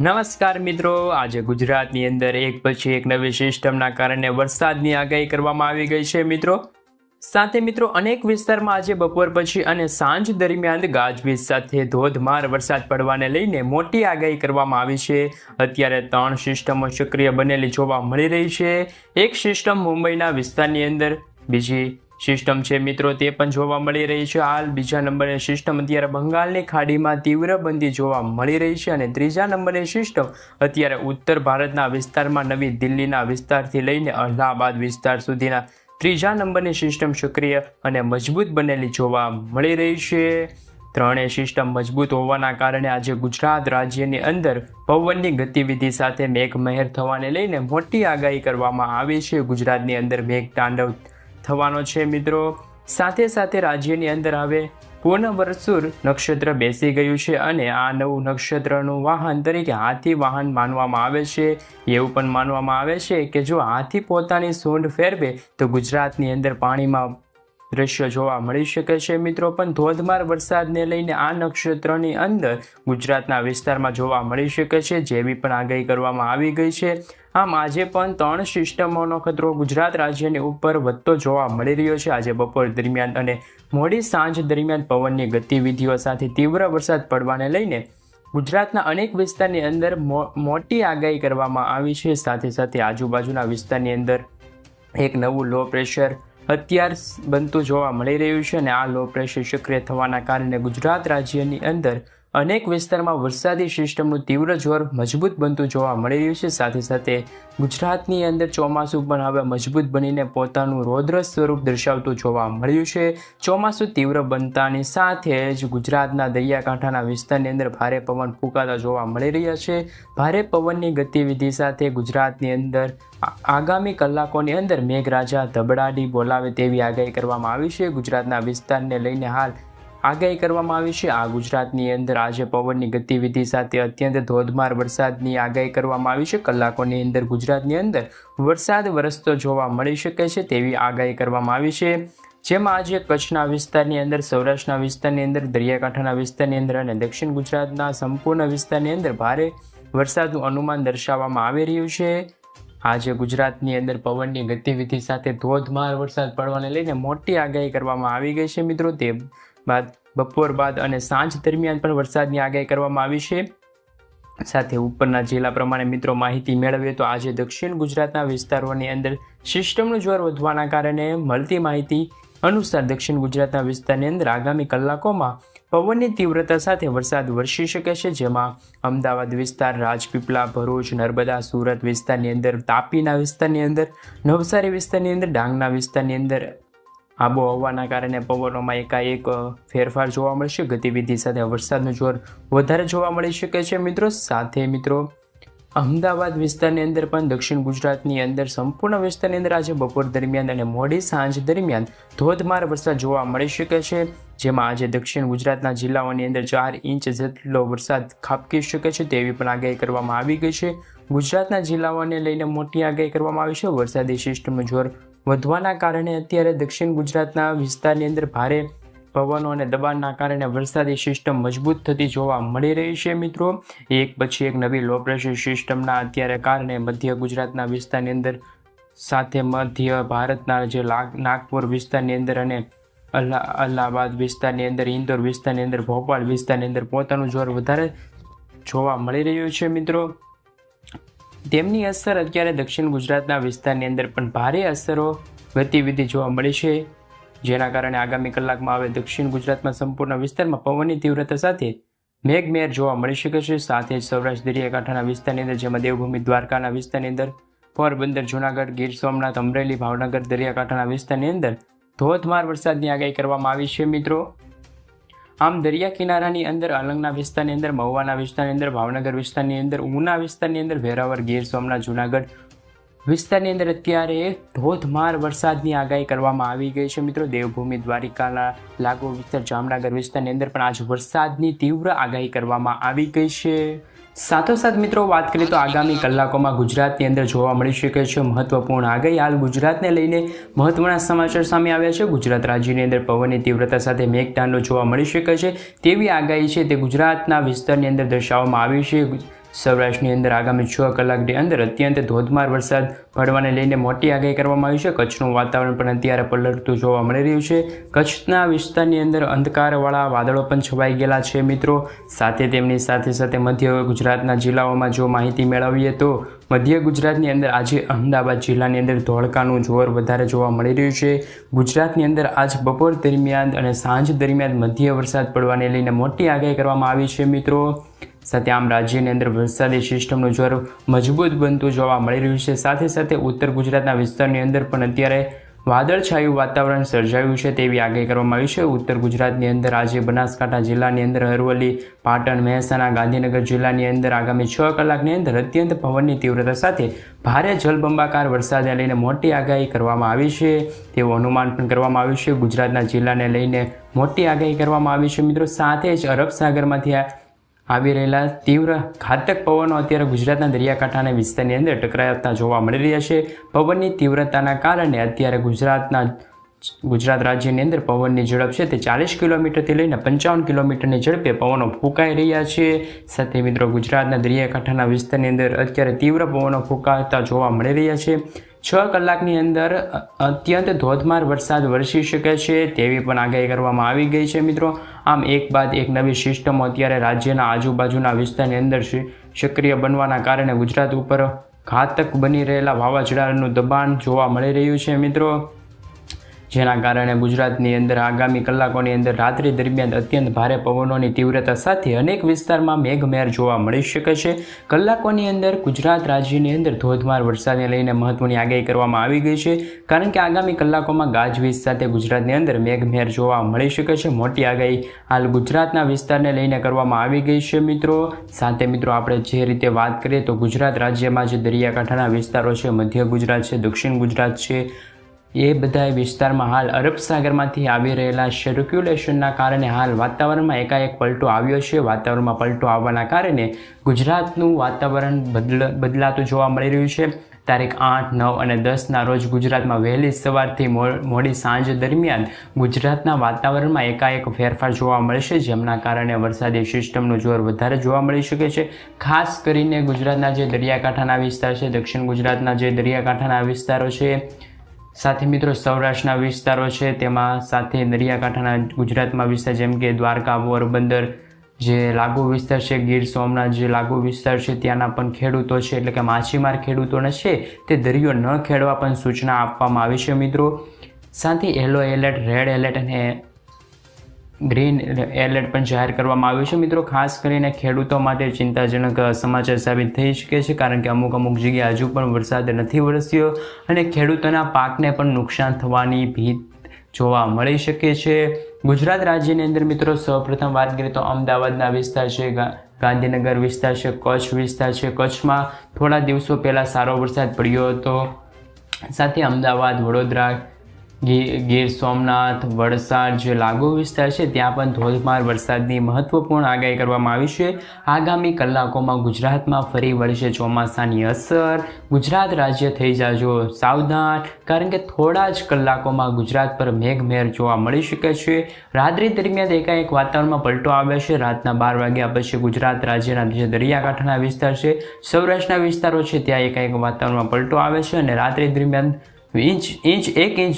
નમસ્કાર મિત્રો, આજે ગુજરાતની અંદર એક પછી એક નવી સિસ્ટમના કારણે વરસાદની આગાહી કરવામાં આવી ગઈ છે મિત્રો. સાથે મિત્રો, અનેક વિસ્તારમાં આજે બપોર પછી અને સાંજ દરમિયાન ગાજવીજ સાથે ધોધમાર વરસાદ પડવાને લઈને મોટી આગાહી કરવામાં આવી છે. અત્યારે ત્રણ સિસ્ટમો સક્રિય બનેલી જોવા મળી રહી છે. એક સિસ્ટમ મુંબઈના વિસ્તારની અંદર, બીજી સિસ્ટમ છે મિત્રો, તે પણ જોવા મળી રહી છે. હાલ બીજા નંબરની સિસ્ટમ અત્યારે બંગાળની ખાડીમાં તીવ્ર બંદી જોવા મળી રહી છે અને ત્રીજા નંબરની સિસ્ટમ અત્યારે ઉત્તર ભારતના વિસ્તારમાં નવી દિલ્હીના વિસ્તારથી લઈને અલ્હાબાદ વિસ્તાર સુધીના ત્રીજા નંબરની સિસ્ટમ સક્રિય અને મજબૂત બનેલી જોવા મળી રહી છે. ત્રણેય સિસ્ટમ મજબૂત હોવાના કારણે આજે ગુજરાત રાજ્યની અંદર પવનની ગતિવિધિ સાથે મેઘમહેર થવાને લઈને મોટી આગાહી કરવામાં આવી છે. ગુજરાતની અંદર મેઘ તાંડવ થવાનો છે, મિત્રો. સાથે સાથે રાજ્યની અંદર હવે પૂર્ણ વરસુર નક્ષત્ર બેસી ગયું છે અને આ નવું નક્ષત્રનું વાહન તરીકે હાથી વાહન માનવામાં આવે છે. એવું પણ માનવામાં આવે છે કે જો હાથી પોતાની સૂંઢ ફેરવે તો ગુજરાતની અંદર પાણીમાં દ્રશ્ય જોવા મળી શકે છે, મિત્રો. પણ ધોધમાર વરસાદને લઈને આ નક્ષત્રની અંદર ગુજરાતના વિસ્તારમાં જોવા મળી શકે છે, જેવી પણ આગાહી કરવામાં આવી ગઈ છે. આમ આજે પણ ત્રણ સિસ્ટમોનો ખતરો ગુજરાત રાજ્યની ઉપર વધતો જોવા મળી રહ્યો છે. આજે બપોર દરમિયાન અને મોડી સાંજ દરમિયાન પવનની ગતિવિધિઓ સાથે તીવ્ર વરસાદ પડવાને લઈને ગુજરાતના અનેક વિસ્તારની અંદર મોટી આગાહી કરવામાં આવી છે. સાથે સાથે આજુબાજુના વિસ્તારની અંદર એક નવું લો પ્રેશર અત્યાર બનતું જોવા મળી રહ્યું છે અને આ લો પ્રેશર સક્રિય થવાના કારણે ગુજરાત રાજ્યની અંદર અનેક વિસ્તારમાં વરસાદી સિસ્ટમનું તીવ્ર જોર મજબૂત બનતું જોવા મળી રહ્યું છે. સાથે સાથે ગુજરાતની અંદર ચોમાસું પણ હવે મજબૂત બનીને પોતાનું રૌદ્ર સ્વરૂપ દર્શાવતું જોવા મળ્યું છે. ચોમાસું તીવ્ર બનતાની સાથે જ ગુજરાતના દરિયાકાંઠાના વિસ્તારની અંદર ભારે પવન ફૂંકાતા જોવા મળી રહ્યા છે. ભારે પવનની ગતિવિધિ સાથે ગુજરાતની અંદર આગામી કલાકોની અંદર મેઘરાજા ધબડાડી બોલાવે તેવી આગાહી કરવામાં આવી છે. ગુજરાતના વિસ્તારને લઈને હાલ આગાહી કરવામાં આવી છે. આ ગુજરાતની અંદર આજે પવનની ગતિવિધિ સાથે અત્યંત ધોધમાર વરસાદની આગાહી કરવામાં આવી છે. કલાકોની અંદર ગુજરાતની અંદર વરસાદ વરસતો જોવા મળી શકે છે તેવી આગાહી કરવામાં આવી છે. જેમાં આજે કચ્છના વિસ્તારની અંદર, સૌરાષ્ટ્રના વિસ્તારની અંદર, દરિયાકાંઠાના વિસ્તારની અંદર અને દક્ષિણ ગુજરાતના સંપૂર્ણ વિસ્તારની અંદર ભારે વરસાદનું અનુમાન દર્શાવવામાં આવી રહ્યું છે. આજે ગુજરાતની અંદર પવનની ગતિવિધિ સાથે ધોધમાર વરસાદ પડવાને લઈને મોટી આગાહી કરવામાં આવી ગઈ છે મિત્રો. તે બાદ બપોર બાદ અને સાંજ દરમિયાન પણ વરસાદની આગાહી કરવામાં આવી છે. સાથે ઉપરના જિલ્લા પ્રમાણે મિત્રો માહિતી મેળવીએ તો આજે દક્ષિણ ગુજરાતના વિસ્તારોની અંદર સિસ્ટમનું જોર વધવાના કારણે મળતી માહિતી અનુસાર દક્ષિણ ગુજરાતના વિસ્તારની અંદર આગામી કલાકોમાં પવનની તીવ્રતા સાથે વરસાદ વરસી શકે છે. જેમાં અમદાવાદ વિસ્તાર, રાજપીપળા, ભરૂચ, નર્મદા, સુરત વિસ્તારની અંદર, તાપીના વિસ્તારની અંદર, નવસારી વિસ્તારની અંદર, ડાંગના વિસ્તારની અંદર આબોહવાના કારણે પવનોમાં એકાએક ફેરફાર જોવા મળશે ગતિવિધિ સાથે વરસાદનું જોર વધારે જોવા મળી શકે છે મિત્રો. સાથે મિત્રો, અમદાવાદ વિસ્તારની અંદર પણ દક્ષિણ ગુજરાતની અંદર સંપૂર્ણ વિસ્તારની અંદર આજે બપોર દરમિયાન અને મોડી સાંજ દરમિયાન ધોધમાર વરસાદ જોવા મળી શકે છે. જેમાં આજે દક્ષિણ ગુજરાતના જિલ્લાઓની અંદર ચાર ઇંચ જેટલો વરસાદ ખાબકી શકે છે તેવી પણ આગાહી કરવામાં આવી ગઈ છે. ગુજરાતના જિલ્લાઓને લઈને મોટી આગાહી કરવામાં આવી છે. વરસાદી સિસ્ટમનું જોર વધવાના કારણે અત્યારે દક્ષિણ ગુજરાતના વિસ્તારની અંદર ભારે પવનો અને દબાણના કારણે વરસાદી સિસ્ટમ મજબૂત થતી જોવા મળી રહી છે મિત્રો. એક પછી એક નવી લો પ્રેશર સિસ્ટમના અત્યારે કારણે મધ્ય ગુજરાતના વિસ્તારની અંદર સાથે મધ્ય ભારતના જે નાગપુર વિસ્તારની અંદર અને અલ્હાબાદ વિસ્તારની અંદર, ઇન્દોર વિસ્તારની અંદર, ભોપાલ વિસ્તારની અંદર પોતાનું જોર વધારે જોવા મળી રહ્યું છે મિત્રો. તેમની અસર અત્યારે દક્ષિણ ગુજરાતના વિસ્તારની અંદર પણ ભારે અસરો ગતિવિધિ જોવા મળી છે. જેના કારણે આગામી કલાકમાં હવે દક્ષિણ ગુજરાતમાં સંપૂર્ણ વિસ્તારમાં પવનની તીવ્રતા સાથે મેઘમેર જોવા મળી શકે છે. સાથે જ સૌરાષ્ટ્ર દરિયાકાંઠાના વિસ્તારની અંદર, જેમાં દેવભૂમિ દ્વારકાના વિસ્તારની અંદર, પોરબંદર, જૂનાગઢ, ગીર સોમનાથ, અમરેલી, ભાવનગર દરિયાકાંઠાના વિસ્તારની અંદર ધોધમાર વરસાદની આગાહી કરવામાં આવી છે મિત્રો. આમ દરિયા કિનારાની અંદર અલંગના વિસ્તારની અંદર, મહુવાના વિસ્તારની અંદર, ભાવનગર વિસ્તારની અંદર, ઉના વિસ્તારની અંદર વેરાવર ગીર સોમનાથ, જુનાગઢ વિસ્તારની અંદર અત્યારે ધોધમાર વરસાદની આગાહી કરવામાં આવી ગઈ છે. મિત્રો, દેવભૂમિ, દ્વારિકાના લાગુ વિસ્તાર, જામનગર વિસ્તારની અંદર પણ આજ વરસાદની તીવ્ર આગાહી કરવામાં આવી ગઈ છે. સાથોસાથ મિત્રો, વાત કરીએ તો આગામી કલાકોમાં ગુજરાતની અંદર જોવા મળી શકે છે મહત્વપૂર્ણ આગાહી હાલ ગુજરાતને લઈને મહત્વના સમાચાર સામે આવ્યા છે. ગુજરાત રાજ્યની અંદર પવનની તીવ્રતા સાથે મેઘતાંડો જોવા મળી શકે છે. તેવી આગાહી છે તે ગુજરાતના વિસ્તારની અંદર દર્શાવવામાં આવી છે. સૌરાષ્ટ્રની અંદર આગામી છ કલાકની અંદર અત્યંત ધોધમાર વરસાદ પડવાને લઈને મોટી આગાહી કરવામાં આવી છે. કચ્છનું વાતાવરણ પણ અત્યારે પલટતું જોવા મળી રહ્યું છે. કચ્છના વિસ્તારની અંદર અંધકારવાળા વાદળો પણ છવાઈ ગયેલા છે મિત્રો. સાથે તેમની સાથે સાથે મધ્ય ગુજરાતના જિલ્લાઓમાં જો માહિતી મેળવીએ તો મધ્ય ગુજરાતની અંદર આજે અમદાવાદ જિલ્લાની અંદર ધોળકાનું જોર વધારે જોવા મળી રહ્યું છે. ગુજરાતની અંદર આજ બપોર દરમિયાન અને સાંજ દરમિયાન મધ્ય વરસાદ પડવાને લઈને મોટી આગાહી કરવામાં આવી છે મિત્રો. સાથે આમ રાજ્યની અંદર વરસાદી સિસ્ટમનું જોર મજબૂત બનતું જોવા મળી રહ્યું છે. સાથે સાથે ઉત્તર ગુજરાતના વિસ્તારની અંદર પણ અત્યારે વાદળછાયું વાતાવરણ સર્જાયું છે તેવી આગાહી કરવામાં આવી છે. ઉત્તર ગુજરાતની અંદર આજે બનાસકાંઠા જિલ્લાની અંદર અરવલ્લી પાટણ, મહેસાણા, ગાંધીનગર જિલ્લાની અંદર આગામી છ કલાકની અંદર અત્યંત પવનની તીવ્રતા સાથે ભારે જલબંબાકાર વરસાદને લઈને મોટી આગાહી કરવામાં આવી છે તેવું અનુમાન પણ કરવામાં આવ્યું છે. ગુજરાતના જિલ્લાને લઈને મોટી આગાહી કરવામાં આવી છે. મિત્રો, સાથે જ અરબ સાગરમાંથી આવી રહેલા તીવ્ર ઘાતક પવનો અત્યારે ગુજરાતના દરિયાકાંઠાના વિસ્તારની અંદર ટકરાતા જોવા મળી રહ્યા છે. પવનની તીવ્રતાના કારણે અત્યારે ગુજરાતના ગુજરાત રાજ્યની અંદર પવનની ઝડપ છે તે ચાલીસ કિલોમીટરથી લઈને પંચાવન કિલોમીટરની ઝડપે પવનો ફૂંકાઈ રહ્યા છે. સાથે મિત્રો ગુજરાતના દરિયાકાંઠાના વિસ્તારની અંદર અત્યારે તીવ્ર પવનો ફૂંકાતા જોવા મળી રહ્યા છે. છ કલાકની અંદર અત્યંત ધોધમાર વરસાદ વરસી શકે છે તેવી પણ આગાહી કરવામાં આવી ગઈ છે મિત્રો. આમ એક બાદ એક નવી સિસ્ટમો અત્યારે રાજ્યના આજુબાજુના વિસ્તારની અંદર સક્રિય બનવાના કારણે ગુજરાત ઉપર ઘાતક બની રહેલા વાવાઝોડાનું દબાણ જોવા મળી રહ્યું છે મિત્રો. જેના કારણે ગુજરાતની અંદર આગામી કલાકોની અંદર રાત્રિ દરમિયાન અત્યંત ભારે પવનોની તીવ્રતા સાથે અનેક વિસ્તારમાં મેઘમહેર જોવા મળી શકે છે. કલાકોની અંદર ગુજરાત રાજ્યની અંદર ધોધમાર વરસાદને લઈને મહત્વની આગાહી કરવામાં આવી ગઈ છે. કારણ કે આગામી કલાકોમાં ગાજવીજ સાથે ગુજરાતની અંદર મેઘમહેર જોવા મળી શકે છે. મોટી આગાહી હાલ ગુજરાતના વિસ્તારને લઈને કરવામાં આવી ગઈ છે મિત્રો. સાથે મિત્રો, આપણે જે રીતે વાત કરીએ તો ગુજરાત રાજ્યમાં જે દરિયાકાંઠાના વિસ્તારો છે, મધ્ય ગુજરાત છે, દક્ષિણ ગુજરાત છે એ બધા વિસ્તારમાં હાલ અરબ સાગરમાંથી આવી રહેલા સર્ક્યુલેશનના કારણે હાલ વાતાવરણમાં એકાએક પલટો આવ્યો છે. વાતાવરણમાં પલટો આવવાના કારણે ગુજરાતનું વાતાવરણ બદલ, બદલાતું જોવા મળી રહ્યું છે. તારીખ આઠ, નવ અને દસના રોજ ગુજરાતમાં વહેલી સવારથી મોડી સાંજ દરમિયાન ગુજરાતના વાતાવરણમાં એકાએક ફેરફાર જોવા મળશે, જેમના કારણે વરસાદી સિસ્ટમનું જોર વધારે જોવા મળી શકે છે. ખાસ કરીને ગુજરાતના જે દરિયાકાંઠાના વિસ્તાર છે, દક્ષિણ ગુજરાતના જે દરિયાકાંઠાના વિસ્તારો છે સાથે મિત્રો, સૌરાષ્ટ્રના વિસ્તારો છે, તેમાં સાથે દરિયાકાંઠાના ગુજરાતમાં વિસ્તાર જેમ કે દ્વારકા, પોરબંદર જે લાગુ વિસ્તાર છે, ગીર સોમનાથ જે લાગુ વિસ્તાર છે, ત્યાંના પણ ખેડૂતો છે, એટલે કે માછીમાર ખેડૂતોને છે, તે દરિયો ન ખેડવા પણ સૂચના આપવામાં આવી છે મિત્રો. સાથે યલો એલર્ટ રેડ એલર્ટ અને ગ્રીન એલર્ટ પણ જાહેર કરવામાં આવ્યું છે. મિત્રો, ખાસ કરીને ખેડૂતો માટે ચિંતાજનક સમાચાર સાબિત થઈ શકે છે, કારણ કે અમુક અમુક જગ્યાએ હજુ પણ વરસાદ નથી વરસ્યો અને ખેડૂતોના પાકને પણ નુકસાન થવાની ભીત જોવા મળી શકે છે. ગુજરાત રાજ્યની અંદર મિત્રો, સૌપ્રથમ વાત કરીએ તો અમદાવાદના વિસ્તાર છે ગાંધીનગર વિસ્તાર છે, કચ્છ વિસ્તાર છે. કચ્છમાં થોડા દિવસો પહેલાં સારો વરસાદ પડ્યો હતો. સાથે અમદાવાદ, વડોદરા ગીર સોમનાથ વડસાડ જે લાગુ વિસ્તાર છે, ત્યાં પણ ધોધમાર વરસાદની મહત્વપૂર્ણ આગાહી કરવામાં આવી છે. આગામી કલાકોમાં ગુજરાતમાં ફરી વળશે ચોમાસાની અસર. ગુજરાત રાજ્ય થઈ જાજો સાવધાન, કારણ કે થોડા જ કલાકોમાં ગુજરાત પર મેઘમેર જોવા મળી શકે છે. રાત્રિ દરમિયાન એકાએક વાતાવરણમાં પલટો આવે છે. રાતના બાર વાગ્યા પછી ગુજરાત રાજ્યના જે દરિયાકાંઠાના વિસ્તાર છે, સૌરાષ્ટ્રના વિસ્તારો છે, ત્યાં એકાએક વાતાવરણમાં પલટો આવે છે અને રાત્રિ દરમિયાન ઇંચ ઇંચ એક ઇંચ